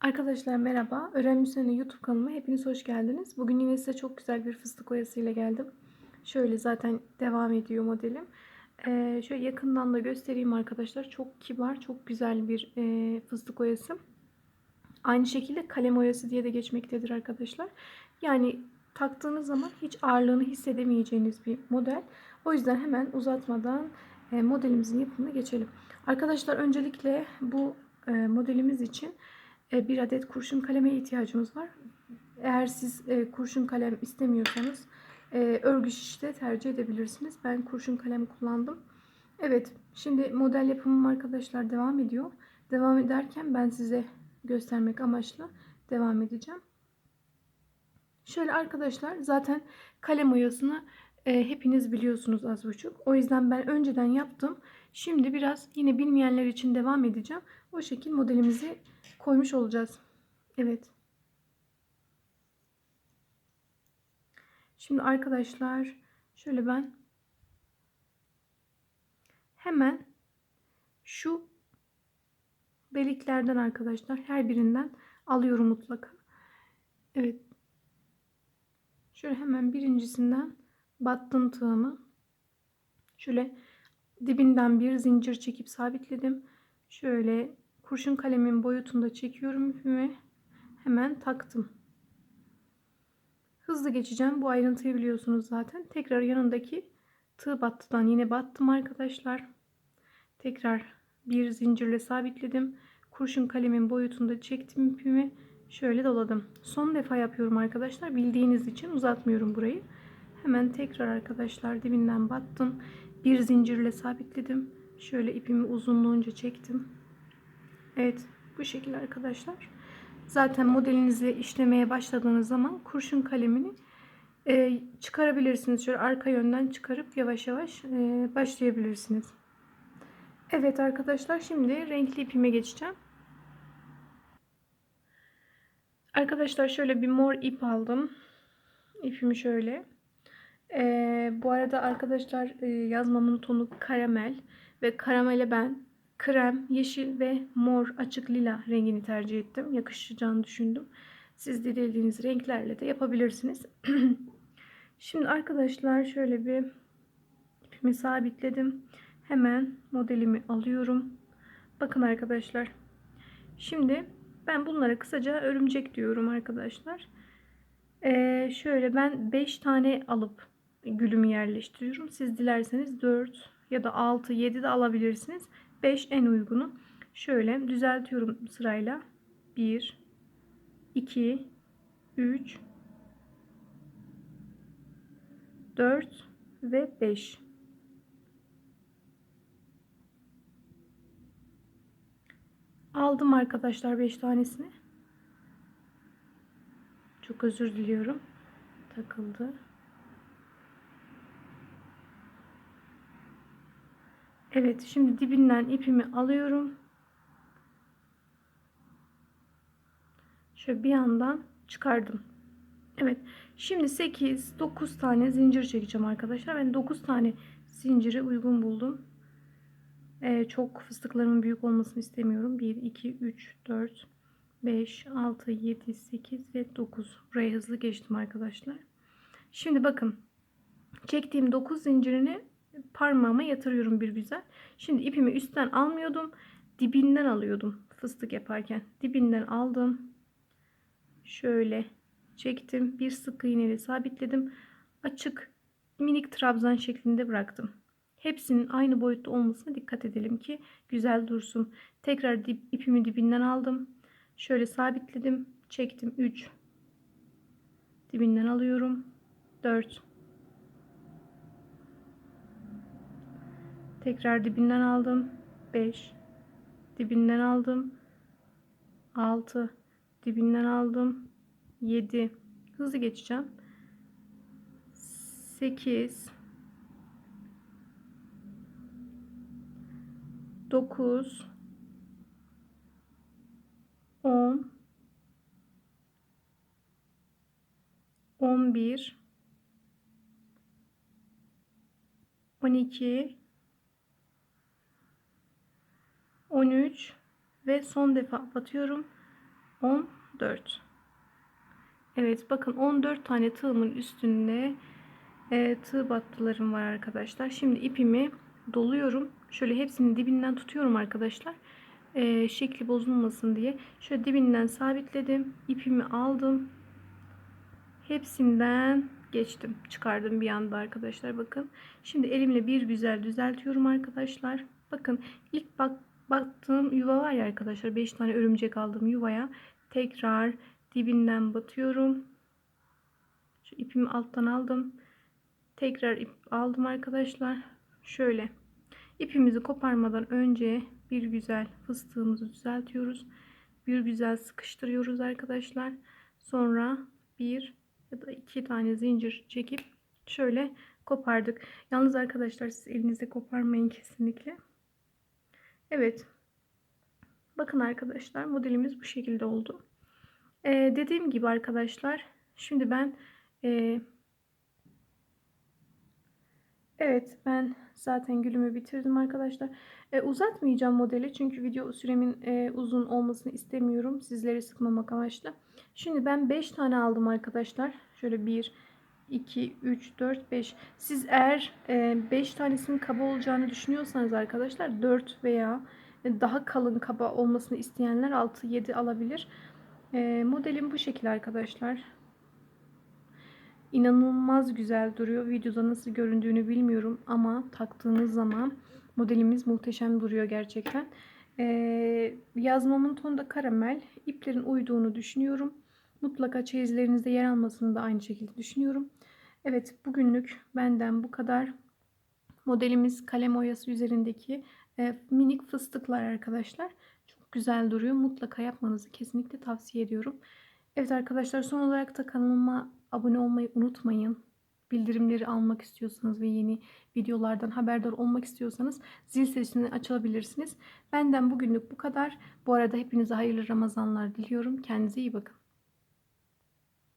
Arkadaşlar merhaba. Müsen'in YouTube kanalıma hepiniz hoş geldiniz. Bugün yine size çok güzel bir fıstık oyasıyla geldim. Şöyle zaten devam ediyor modelim. Ee, şöyle yakından da göstereyim arkadaşlar. Çok kibar, çok güzel bir e, fıstık oyası. Aynı şekilde kalem oyası diye de geçmektedir arkadaşlar. Yani taktığınız zaman hiç ağırlığını hissedemeyeceğiniz bir model. O yüzden hemen uzatmadan e, modelimizin yapımına geçelim. Arkadaşlar öncelikle bu e, modelimiz için bir adet kurşun kaleme ihtiyacımız var. Eğer siz e, kurşun kalem istemiyorsanız e, örgü şişte tercih edebilirsiniz. Ben kurşun kalem kullandım. Evet şimdi model yapımım arkadaşlar devam ediyor. Devam ederken ben size göstermek amaçlı devam edeceğim. Şöyle arkadaşlar zaten kalem oyasını e, hepiniz biliyorsunuz az buçuk. O yüzden ben önceden yaptım. Şimdi biraz yine bilmeyenler için devam edeceğim. O şekil modelimizi koymuş olacağız. Evet. Şimdi arkadaşlar şöyle ben hemen şu deliklerden arkadaşlar her birinden alıyorum mutlaka. Evet. Şöyle hemen birincisinden battım tığımı. Şöyle dibinden bir zincir çekip sabitledim. Şöyle kurşun kalemin boyutunda çekiyorum ipimi. Hemen taktım. Hızlı geçeceğim. Bu ayrıntıyı biliyorsunuz zaten. Tekrar yanındaki tığ battıdan yine battım arkadaşlar. Tekrar bir zincirle sabitledim. Kurşun kalemin boyutunda çektim ipimi. Şöyle doladım. Son defa yapıyorum arkadaşlar. Bildiğiniz için uzatmıyorum burayı. Hemen tekrar arkadaşlar dibinden battım. Bir zincirle sabitledim. Şöyle ipimi uzunluğunca çektim. Evet bu şekilde arkadaşlar. Zaten modelinizi işlemeye başladığınız zaman kurşun kalemini e, çıkarabilirsiniz. Şöyle arka yönden çıkarıp yavaş yavaş e, başlayabilirsiniz. Evet arkadaşlar şimdi renkli ipime geçeceğim. Arkadaşlar şöyle bir mor ip aldım. İpimi şöyle. Ee, bu arada arkadaşlar e, yazmamın tonu karamel ve karamele ben krem, yeşil ve mor açık lila rengini tercih ettim. Yakışacağını düşündüm. Siz dilediğiniz renklerle de yapabilirsiniz. Şimdi arkadaşlar şöyle bir ipimi sabitledim. Hemen modelimi alıyorum. Bakın arkadaşlar. Şimdi ben bunlara kısaca örümcek diyorum arkadaşlar. Ee, şöyle ben 5 tane alıp gülümü yerleştiriyorum. Siz dilerseniz 4 ya da 6, 7 de alabilirsiniz. 5 en uygunu. Şöyle düzeltiyorum sırayla. 1 2 3 4 ve 5. Aldım arkadaşlar 5 tanesini. Çok özür diliyorum. Takıldı. Evet şimdi dibinden ipimi alıyorum. Şöyle bir yandan çıkardım. Evet. Şimdi 8 9 tane zincir çekeceğim arkadaşlar. Ben 9 tane zinciri uygun buldum. Ee, çok fıstıklarımın büyük olmasını istemiyorum. 1 2 3 4 5 6 7 8 ve 9. Buraya hızlı geçtim arkadaşlar. Şimdi bakın. Çektiğim 9 zincirini parmağıma yatırıyorum bir güzel. Şimdi ipimi üstten almıyordum. Dibinden alıyordum fıstık yaparken. Dibinden aldım. Şöyle çektim. Bir sık iğneyle sabitledim. Açık minik trabzan şeklinde bıraktım. Hepsinin aynı boyutta olmasına dikkat edelim ki güzel dursun. Tekrar dip, ipimi dibinden aldım. Şöyle sabitledim. Çektim 3. Dibinden alıyorum. 4. Tekrar dibinden aldım. 5. Dibinden aldım. 6. Dibinden aldım. 7. Hızlı geçeceğim. 8. 9. 10. 11. 12 13 ve son defa batıyorum. 14. Evet bakın 14 tane tığımın üstünde e, tığ battılarım var arkadaşlar. Şimdi ipimi doluyorum. Şöyle hepsini dibinden tutuyorum arkadaşlar. E, şekli bozulmasın diye. Şöyle dibinden sabitledim. İpimi aldım. Hepsinden geçtim. Çıkardım bir anda arkadaşlar bakın. Şimdi elimle bir güzel düzeltiyorum arkadaşlar. Bakın ilk bak battığım yuva var ya arkadaşlar 5 tane örümcek aldığım yuvaya tekrar dibinden batıyorum. Şu ipimi alttan aldım. Tekrar ip aldım arkadaşlar. Şöyle ipimizi koparmadan önce bir güzel fıstığımızı düzeltiyoruz. Bir güzel sıkıştırıyoruz arkadaşlar. Sonra bir ya da iki tane zincir çekip şöyle kopardık. Yalnız arkadaşlar siz elinizde koparmayın kesinlikle. Evet. Bakın arkadaşlar modelimiz bu şekilde oldu. Ee, dediğim gibi arkadaşlar şimdi ben e, evet ben zaten gülümü bitirdim arkadaşlar. E, uzatmayacağım modeli çünkü video süremin e, uzun olmasını istemiyorum. Sizleri sıkmamak amaçlı. Şimdi ben 5 tane aldım arkadaşlar. Şöyle 1, 2, 3, 4, 5. Siz eğer 5 tanesinin kaba olacağını düşünüyorsanız arkadaşlar 4 veya daha kalın kaba olmasını isteyenler 6-7 alabilir. E, modelim bu şekilde arkadaşlar. İnanılmaz güzel duruyor. Videoda nasıl göründüğünü bilmiyorum ama taktığınız zaman modelimiz muhteşem duruyor gerçekten. Ee, yazmamın tonu da karamel. İplerin uyduğunu düşünüyorum. Mutlaka çeyizlerinizde yer almasını da aynı şekilde düşünüyorum. Evet bugünlük benden bu kadar. Modelimiz kalem oyası üzerindeki e, minik fıstıklar arkadaşlar. Çok güzel duruyor. Mutlaka yapmanızı kesinlikle tavsiye ediyorum. Evet arkadaşlar son olarak da kanalıma abone olmayı unutmayın. Bildirimleri almak istiyorsanız ve yeni videolardan haberdar olmak istiyorsanız zil sesini açabilirsiniz. Benden bugünlük bu kadar. Bu arada hepinize hayırlı Ramazanlar diliyorum. Kendinize iyi bakın.